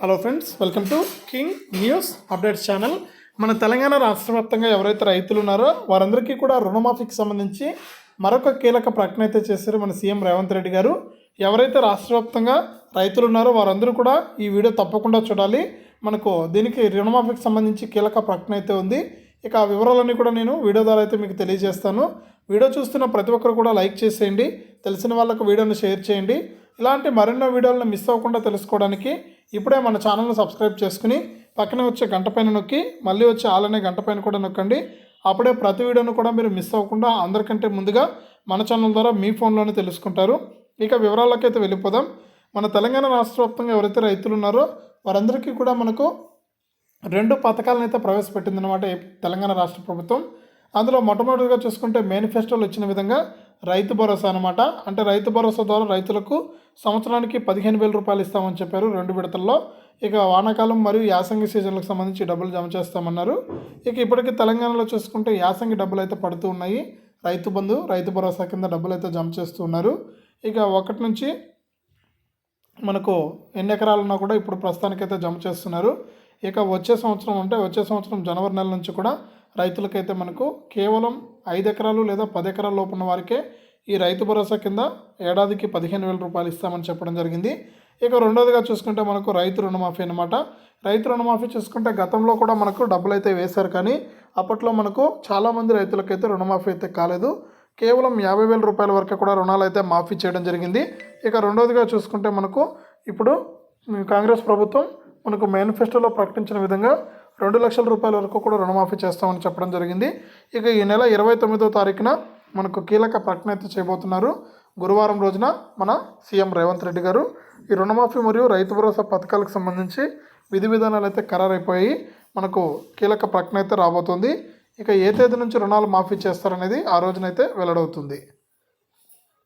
Hello friends welcome to King News updates channel మన తెలంగాణ రాష్ట్ర వ్యాప్తంగా ఎవరైతే రైతులు ఉన్నారో వారందరికీ కూడా రుణమాఫీకి సంబంధించి మరొక కీలక ప్రకటన అయితే చేశారు మన సీఎం రేవంత్ రెడ్డి గారు. ఎవరైతే రాష్ట్ర వ్యాప్తంగా రైతులు ఉన్నారో వారందరూ కూడా ఈ వీడియో తప్పకుండా చూడాలి. మనకు దీనికి రుణమాఫీకి సంబంధించి కీలక ప్రకటన అయితే ఉంది. ఇక ఆ వివరాలన్నీ కూడా నేను వీడియో ద్వారా అయితే మీకు తెలియజేస్తాను. వీడియో చూస్తున్న ప్రతి ఒక్కరు కూడా లైక్ చేసేయండి. తెలిసిన వాళ్ళకు వీడియోను షేర్ చేయండి. ఇలాంటి మరెన్నో వీడియోలను మిస్ అవ్వకుండా తెలుసుకోవడానికి ఇప్పుడే మన ఛానల్ను సబ్స్క్రైబ్ చేసుకుని పక్కనే వచ్చే గంట పైన నొక్కి మళ్ళీ వచ్చే ఆలనే గంట పైన కూడా నొక్కండి. అప్పుడే ప్రతి వీడియోను కూడా మీరు మిస్ అవ్వకుండా అందరికంటే ముందుగా మన ఛానల్ ద్వారా మీ ఫోన్లోనే తెలుసుకుంటారు. ఇక వివరాలకైతే వెళ్ళిపోదాం. మన తెలంగాణ రాష్ట్ర వ్యాప్తంగా ఎవరైతే రైతులు ఉన్నారో వారందరికీ కూడా మనకు రెండు పథకాలను అయితే ప్రవేశపెట్టిందనమాట తెలంగాణ రాష్ట్ర ప్రభుత్వం. అందులో మొట్టమొదటిగా చూసుకుంటే మేనిఫెస్టోలో ఇచ్చిన విధంగా రైతు భరోసా అనమాట అంటే రైతు భరోసా ద్వారా రైతులకు సంవత్సరానికి పదిహేను వేల రూపాయలు ఇస్తామని చెప్పారు రెండు విడతల్లో. ఇక వానాకాలం మరియు యాసంగి సీజన్లకు సంబంధించి డబ్బులు జమ చేస్తామన్నారు. ఇక ఇప్పటికీ తెలంగాణలో చూసుకుంటే యాసంగి డబ్బులు అయితే పడుతూ ఉన్నాయి. రైతు బంధు రైతు భరోసా కింద డబ్బులు అయితే జమ చేస్తూ ఉన్నారు. ఇక ఒకటి నుంచి మనకు ఎన్ని ఎకరాలున్నా కూడా ఇప్పుడు ప్రస్తుతానికైతే జమ చేస్తున్నారు. ఇక వచ్చే సంవత్సరం అంటే వచ్చే సంవత్సరం జనవరి నెల నుంచి కూడా రైతులకైతే మనకు కేవలం ఐదు ఎకరాలు లేదా పది ఎకరాల లోపు ఉన్న వారికే ఈ రైతు భరోసా కింద ఏడాదికి పదిహేను వేల రూపాయలు ఇస్తామని చెప్పడం జరిగింది. ఇక రెండోదిగా చూసుకుంటే మనకు రైతు రుణమాఫీ అనమాట రైతు రుణమాఫీ చూసుకుంటే గతంలో కూడా మనకు డబ్బులు అయితే వేశారు కానీ అప్పట్లో మనకు చాలామంది రైతులకైతే రుణమాఫీ అయితే కాలేదు. కేవలం యాభై వేల రూపాయల వరకు కూడా రుణాలు అయితే మాఫీ చేయడం జరిగింది. ఇక రెండోదిగా చూసుకుంటే మనకు ఇప్పుడు కాంగ్రెస్ ప్రభుత్వం మనకు మేనిఫెస్టోలో ప్రకటించిన విధంగా రెండు లక్షల రూపాయల వరకు కూడా రుణమాఫీ చేస్తామని చెప్పడం జరిగింది. ఇక ఈ నెల ఇరవై తొమ్మిదో తారీఖున మనకు కీలక ప్రకటన అయితే చేయబోతున్నారు. గురువారం రోజున మన సీఎం రేవంత్ రెడ్డి గారు ఈ రుణమాఫీ మరియు రైతు భరోసా పథకాలకు సంబంధించి విధి విధానాలు అయితే ఖరారైపోయి మనకు కీలక ప్రకటన అయితే రాబోతుంది. ఇక ఏ తేదీ నుంచి రుణాలు మాఫీ చేస్తారనేది ఆ రోజునైతే వెల్లడవుతుంది.